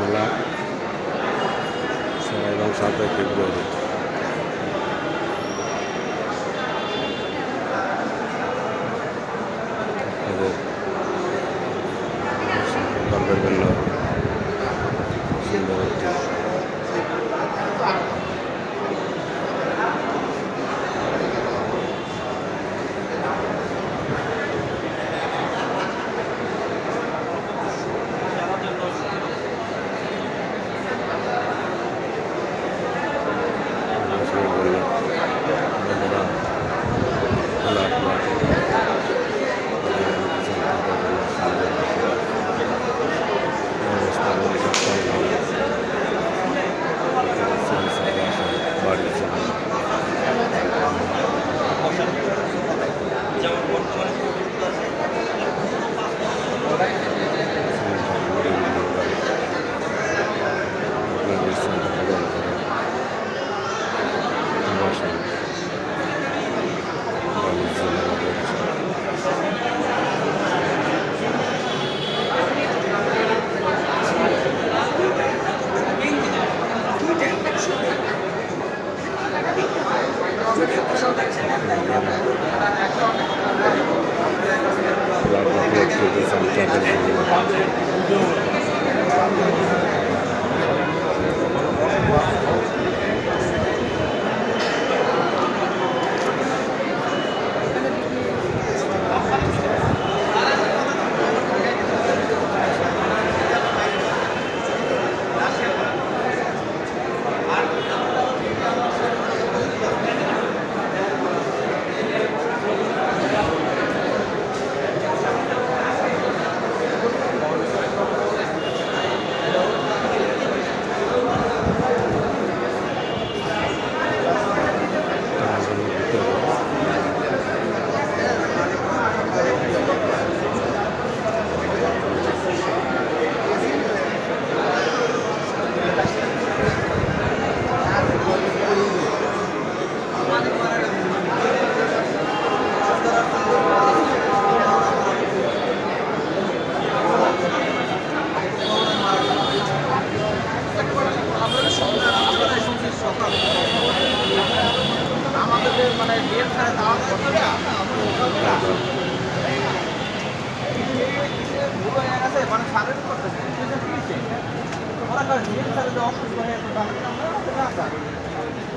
মেলা এবং সাথে ফেব্রুয়ারি Thank you. আমাদের মানে বিয়ের ছাড়া দাওয়া করতে মানে সারের করতেছে ওরা ছাড়া যে অফিস করে